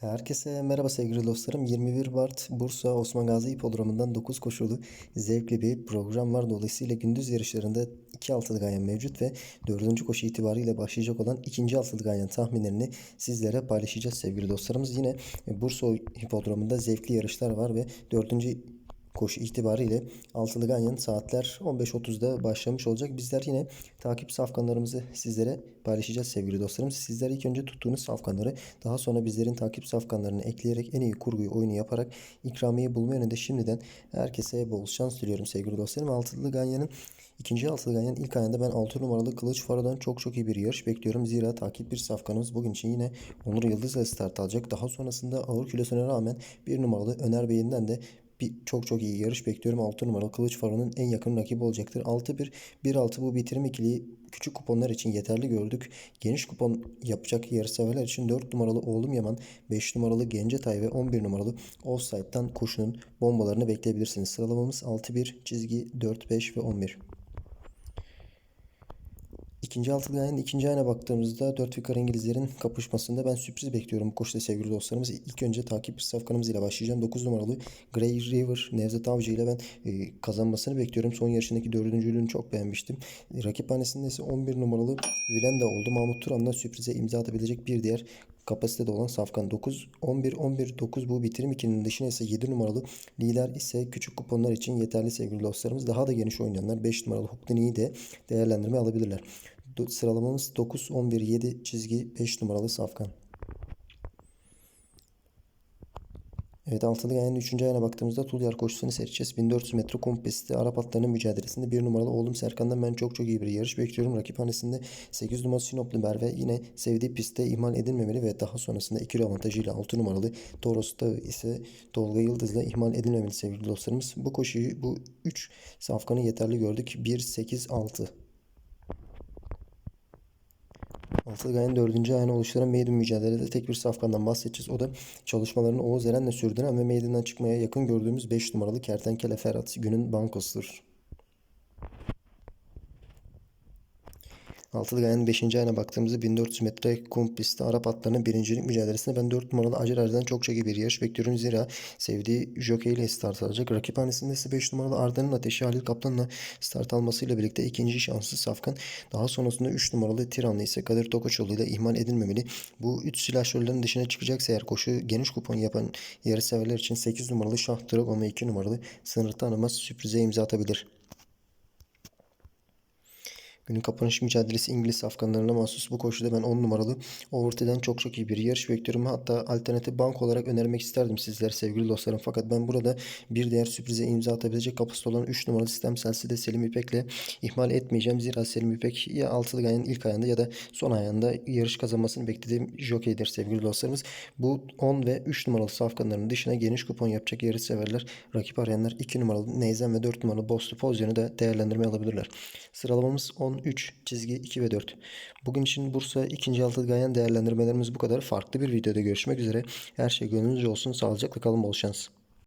Herkese merhaba sevgili dostlarım. 21 Mart Bursa Osman Gazi Hipodromu'ndan 9 koşulu zevkli bir program var. Dolayısıyla gündüz yarışlarında 2 altılı ganyan mevcut ve 4. koşu itibariyle başlayacak olan 2. altılı ganyan tahminlerini sizlere paylaşacağız sevgili dostlarımız. Yine Bursa Hipodromu'nda zevkli yarışlar var ve 4 koşu itibariyle altılı ganyan saatler 15.30'da başlamış olacak. Bizler yine takip safkanlarımızı sizlere paylaşacağız sevgili dostlarım. Sizler ilk önce tuttuğunuz safkanları daha sonra bizlerin takip safkanlarını ekleyerek en iyi kurguyu oyunu yaparak ikramiye bulma yönünde şimdiden herkese bol şans diliyorum sevgili dostlarım. Altılı ganyanın İkinci altılı ganyanın ilk ayında ben 6 numaralı Kılıç Faro'dan çok çok iyi bir yarış bekliyorum. Zira takip bir safkanımız bugün için yine Onur Yıldız'la start alacak. Daha sonrasında ağır kilosuna rağmen bir numaralı Öner Bey'inden de bir çok çok iyi yarış bekliyorum. 6 numaralı Kılıç Faro'nun en yakın rakibi olacaktır. 6-1, 1-6 bu bitirim ikiliyi küçük kuponlar için yeterli gördük. Geniş kupon yapacak yarışseverler için 4 numaralı Oğlum Yaman, 5 numaralı Gencetay ve 11 numaralı Offside'dan koşunun bombalarını bekleyebilirsiniz. Sıralamamız 6-1, çizgi 4-5 ve 11. İkinci altılı ayın ikinci ayına baktığımızda dört vikar İngilizlerin kapışmasında ben sürpriz bekliyorum bu koşuda sevgili dostlarımız. İlk önce takip safkanımız ile başlayacağım. 9 numaralı Grey River Nevzat Avcı ile ben e, kazanmasını bekliyorum. Son yarışındaki dördüncülüğünü çok beğenmiştim. E, rakip hanesinde ise 11 numaralı Vilenda oldu. Mahmut Turan'dan sürprize imza atabilecek bir diğer kapasitede olan Safkan 9, 11, 11, 9 bu bitirim 2'nin dışına ise 7 numaralı lider ise küçük kuponlar için yeterli sevgili dostlarımız. Daha da geniş oynayanlar 5 numaralı Hukdeni'yi de değerlendirme alabilirler. Sıralamamız 9, 11, 7 çizgi 5 numaralı Safkan. Evet altılı gayanın 3. ayına baktığımızda Tulyar koşusunu seçeceğiz. 1400 metre kum pisti Arap atlarının mücadelesinde bir numaralı oğlum Serkan'dan ben çok çok iyi bir yarış bekliyorum. Rakip hanesinde 8 numaralı Sinoplu Merve yine sevdiği pistte ihmal edilmemeli ve daha sonrasında 2 avantajıyla 6 numaralı Toros'ta ise Tolga Yıldız'la ihmal edilmemeli sevgili dostlarımız. Bu koşuyu bu 3 safkanı yeterli gördük. 1, 8, 6. Altılı Gaye'nin dördüncü ayını oluşturan Maiden mücadelede tek bir safkandan bahsedeceğiz. O da çalışmalarını Oğuz Eren'le sürdüren ve Maiden'den çıkmaya yakın gördüğümüz 5 numaralı Kertenkele Ferhat günün bankosudur. Altılı Gaye'nin 5. ayına baktığımızda 1400 metre kum pisti Arap atlarının birincilik mücadelesinde ben 4 numaralı Acer Erden çok iyi bir yarış bekliyorum. Zira sevdiği jockey ile start alacak. Rakip hanesinde ise 5 numaralı Arda'nın ateşi Halil Kaplan'la start almasıyla birlikte ikinci şansı Safkan. Daha sonrasında 3 numaralı Tiranlı ise Kadir Tokoçoğlu ile ihmal edilmemeli. Bu 3 silahşörlerin dışına çıkacaksa eğer koşu geniş kupon yapan yarış severler için 8 numaralı Şah Dragon ve 2 numaralı Sınır Tanımaz sürprize imza atabilir. Günün kapanış mücadelesi İngiliz Afganlarına mahsus bu koşuda ben 10 numaralı Overty'den çok çok iyi bir yarış bekliyorum. Hatta alternatif bank olarak önermek isterdim sizler sevgili dostlarım. Fakat ben burada bir diğer sürprize imza atabilecek kapasite olan 3 numaralı sistem selsi de Selim İpek'le ihmal etmeyeceğim. Zira Selim İpek ya altılı ayın ilk ayında ya da son ayında yarış kazanmasını beklediğim jokeydir sevgili dostlarımız. Bu 10 ve 3 numaralı safkanların dışına geniş kupon yapacak yarış severler. Rakip arayanlar 2 numaralı Neyzen ve 4 numaralı Bostu Pozisyonu da değerlendirme alabilirler. Sıralamamız 10 3, çizgi 2 ve 4. Bugün için Bursa 2. altılı gayen değerlendirmelerimiz bu kadar. Farklı bir videoda görüşmek üzere. Her şey gönlünüzce olsun. Sağlıcakla kalın. Bol şans.